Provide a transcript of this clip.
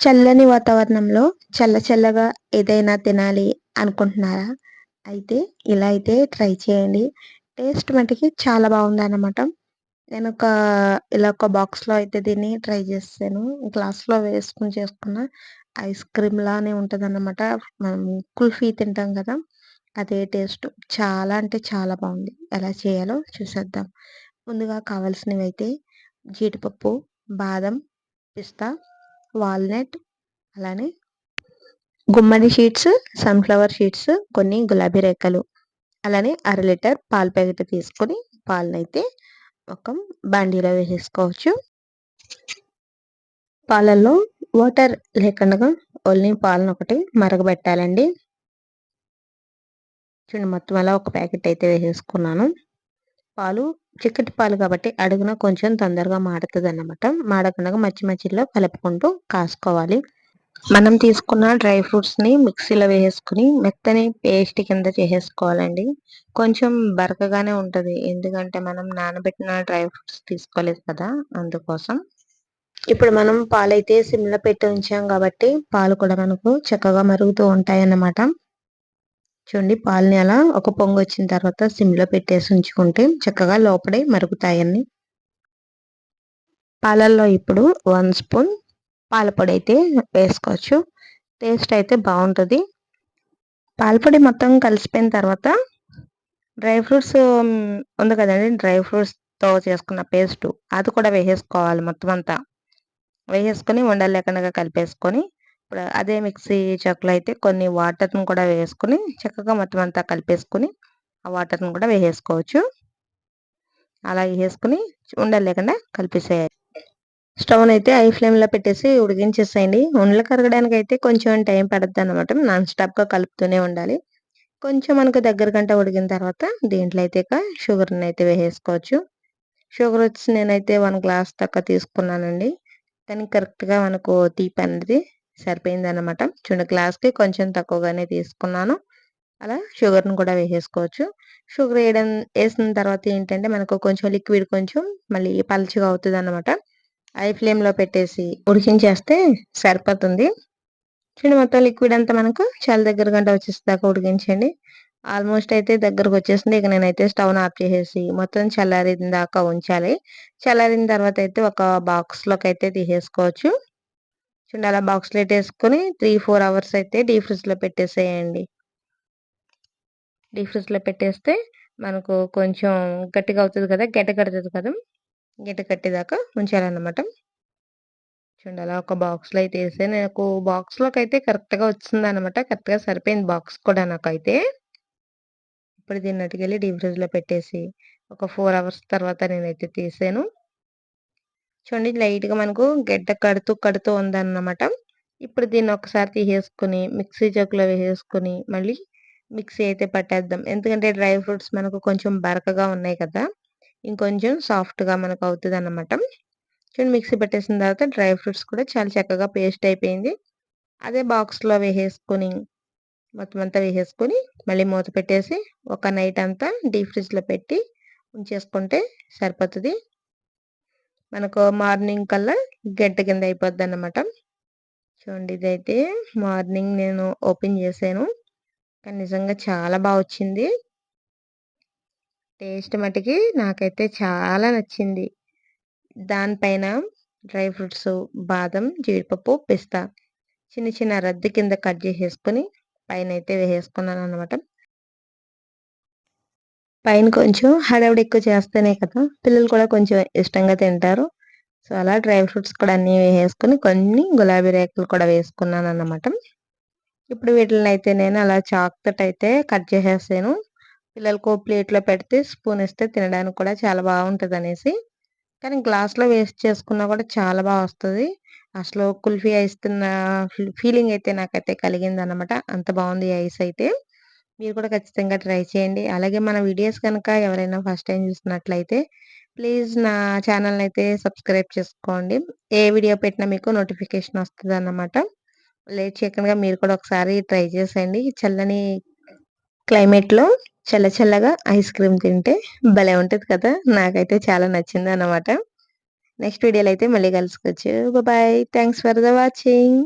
చల్లని వాతావరణంలో చల్ల చల్లగా ఏదైనా తినాలి అనుకుంటున్నారా? అయితే ఇలా అయితే ట్రై చేయండి. టేస్ట్ మటుకి చాలా బాగుందన్నమాట. నేను ఒక ఇలా ఒక బాక్స్లో అయితే దీన్ని ట్రై చేస్తాను. గ్లాస్లో వేసుకుని చేసుకున్న ఐస్ క్రీమ్ లానే ఉంటుంది అనమాట మనం కుల్ఫీ తింటాం కదా అదే టేస్ట్. చాలా అంటే చాలా బాగుంది. ఎలా చేయాలో చూసేద్దాం. ముందుగా కావాల్సినవి అయితే జీడిపప్పు బాదం పిస్తా వాల్నట్ అలానే గుమ్మడి షీట్స్ సన్ఫ్లవర్ షీట్స్ కొన్ని గులాబీ రేఖలు. అలానే అర లీటర్ పాల ప్యాకెట్ తీసుకొని పాలనైతే ఒక బాండీలో వేసేసుకోవచ్చు. పాలల్లో వాటర్ లేకుండా ఓన్లీ పాలను ఒకటి మరగబెట్టాలండి. చూడండి మొత్తం అలా ఒక ప్యాకెట్ అయితే వేసేసుకున్నాను. పాలు చిక్కటి పాలు కాబట్టి అడుగున కొంచెం తొందరగా మాడుతుంది అన్నమాట మాడకుండా మచ్చి మచ్చిలో కలుపుకుంటూ కాసుకోవాలి. మనం తీసుకున్న డ్రై ఫ్రూట్స్ని మిక్సీలో వేసుకుని మెత్తని పేస్ట్ కింద చేసేసుకోవాలండి. కొంచెం బరకగానే ఉంటుంది. ఎందుకంటే మనం నానబెట్టిన డ్రై ఫ్రూట్స్ తీసుకోలేదు కదా అందుకోసం. ఇప్పుడు మనం పాలైతే సిమ్లో పెట్టి ఉంచాం కాబట్టి పాలు కూడా మనకు చక్కగా మరుగుతూ ఉంటాయి అన్నమాట చూడండి పాలని అలా ఒక పొంగు వచ్చిన తర్వాత సిమ్లో పెట్టేసి ఉంచుకుంటే చక్కగా లోపడే మరుగుతాయని పాలల్లో ఇప్పుడు వన్ స్పూన్ పాలపొడి అయితే వేసుకోవచ్చు. టేస్ట్ అయితే బాగుంటుంది. పాలపొడి మొత్తం కలిసిపోయిన తర్వాత డ్రై ఫ్రూట్స్ ఉంది కదండి డ్రై ఫ్రూట్స్తో చేసుకున్న పేస్ట్. అది కూడా వేసేసుకోవాలి మొత్తం అంతా. వేసేసుకొని ఉండలేకుండా కలిపేసుకొని ఇప్పుడు అదే మిక్సీ చక్కులు అయితే కొన్ని వాటర్ని కూడా వేసుకొని చక్కగా మొత్తం అంతా కలిపేసుకొని ఆ వాటర్ని కూడా వేసేసుకోవచ్చు. అలా వేసుకుని ఉండలేకుండా కలిపేసేయాలి. స్టవ్ అయితే ఐ ఫ్లేమ్లో పెట్టేసి ఉడికించేసేయండి. ఉండలు కరగడానికి అయితే కొంచెం టైం పడుతుంది అనమాట నాన్ స్టాప్గా కలుపుతూనే ఉండాలి. కొంచెం మనకు దగ్గర గంట ఉడికిన తర్వాత దీంట్లో అయితే షుగర్ని అయితే వేసేసుకోవచ్చు. షుగర్ వచ్చి నేనైతే వన్ గ్లాస్ తక్కువ తీసుకున్నానండి. కానీ కరెక్ట్గా మనకు తీపి అనేది సరిపోయింది అనమాట చూడండి గ్లాస్కి కొంచెం తక్కువగానే తీసుకున్నాను. అలా షుగర్ని కూడా వేసేసుకోవచ్చు. షుగర్ వేయడం వేసిన తర్వాత ఏంటంటే మనకు కొంచెం లిక్విడ్ కొంచెం మళ్ళీ పలుచగా అవుతుంది అనమాట ఐ ఫ్లేమ్లో పెట్టేసి ఉడికించేస్తే సరిపోతుంది. చూడండి మొత్తం లిక్విడ్ అంతా మనకు చాలా దగ్గర గంట వచ్చేసేదాకా ఉడికించండి. ఆల్మోస్ట్ అయితే దగ్గరకు వచ్చేసింది. ఇక నేనైతే స్టవ్ ఆఫ్ చేసేసి మొత్తం చల్లారిన దాకా ఉంచాలి. చల్లారిన తర్వాత అయితే ఒక బాక్స్లోకి అయితే తీసేసుకోవచ్చు. చూడండి అలా బాక్స్లో వేసుకొని త్రీ ఫోర్ అవర్స్ అయితే డీ ఫ్రిడ్జ్లో పెట్టేసేయండి. డీ ఫ్రిడ్జ్లో పెట్టేస్తే మనకు కొంచెం గట్టిగా అవుతుంది కదా గడ్డ కడుతుంది కదా గడ్డ కట్టేదాకా ఉంచాలన్నమాట. చూడండి అలా ఒక బాక్స్లో అయితే వేస్తే నాకు బాక్స్లోకి అయితే కరెక్ట్గా వచ్చింది అనమాట కరెక్ట్గా సరిపోయింది బాక్స్ కూడా నాకైతే. ఇప్పుడు దీన్ని అటుకెళ్ళి డీ ఫ్రిడ్జ్లో పెట్టేసి ఒక ఫోర్ అవర్స్ తర్వాత నేనైతే తీసాను. చూడండి లైట్గా మనకు గడ్డ కడుతూ కడుతూ ఉందన్నమాట. ఇప్పుడు దీన్ని ఒకసారి తీసేసుకుని మిక్సీ జగ్లో వేసేసుకుని మళ్ళీ మిక్సీ అయితే పట్టేద్దాం. ఎందుకంటే డ్రై ఫ్రూట్స్ మనకు కొంచెం బరకగా ఉన్నాయి కదా ఇంకొంచెం సాఫ్ట్గా మనకు అవుతుంది అన్నమాట చూడండి మిక్సీ పెట్టేసిన తర్వాత డ్రై ఫ్రూట్స్ కూడా చాలా చక్కగా పేస్ట్ అయిపోయింది. అదే బాక్స్లో వేసేసుకొని మొత్తం అంతా వేసేసుకొని మళ్ళీ మూత పెట్టేసి ఒక నైట్ అంతా డీప్ ఫ్రిడ్జ్లో పెట్టి ఉంచేసుకుంటే సరిపోతుంది. మనకు మార్నింగ్ కల్లా గడ్డ కింద అయిపోద్ది అన్నమాట చూడండి ఇదైతే మార్నింగ్ నేను ఓపెన్ చేశాను. కానీ నిజంగా చాలా బాగా వచ్చింది. టేస్ట్ మటుకి నాకైతే చాలా నచ్చింది. దానిపైన డ్రై ఫ్రూట్స్ బాదం జీడిపప్పు పిస్తా చిన్న చిన్న రద్దు కింద కట్ చేసేసుకొని పైన అయితే వేసేసుకున్నాను అనమాట పైన కొంచెం హడావిడి ఎక్కువ చేస్తేనే కదా పిల్లలు కూడా కొంచెం ఇష్టంగా తింటారు. సో అలా డ్రై ఫ్రూట్స్ కూడా అన్నీ వేసుకొని కొన్ని గులాబీ రేకులు కూడా వేసుకున్నాను అన్నమాట. ఇప్పుడు వీటిని అయితే నేను అలా చాక్తోటి అయితే కట్ చేసేసాను. పిల్లలకు ప్లేట్లో పెడితే స్పూన్ ఇస్తే తినడానికి కూడా చాలా బాగుంటుంది అనేసి. కానీ గ్లాస్లో వేస్ట్ చేసుకున్నా కూడా చాలా బాగా వస్తుంది. అసలు కుల్ఫీ ఐస్ తిన్న ఫీలింగ్ అయితే నాకైతే కలిగింది అనమాట అంత బాగుంది ఐస్ అయితే. మీరు కూడా ఖచ్చితంగా ట్రై చేయండి. అలాగే మన వీడియోస్ కనుక ఎవరైనా ఫస్ట్ టైం చూసినట్లయితే ప్లీజ్ నా ఛానల్ని అయితే సబ్స్క్రైబ్ చేసుకోండి. ఏ వీడియో పెట్టినా మీకు నోటిఫికేషన్ వస్తుంది అన్నమాట లేట్ చేయకుండా మీరు కూడా ఒకసారి ట్రై చేసేయండి. చల్లని క్లైమేట్లో చల్ల చల్లగా ఐస్ క్రీమ్ తింటే భలే ఉంటుంది కదా! నాకైతే చాలా నచ్చింది అన్నమాట నెక్స్ట్ వీడియోలో అయితే మళ్ళీ కలుసుకోవచ్చు. Bye. Thanks for the watching.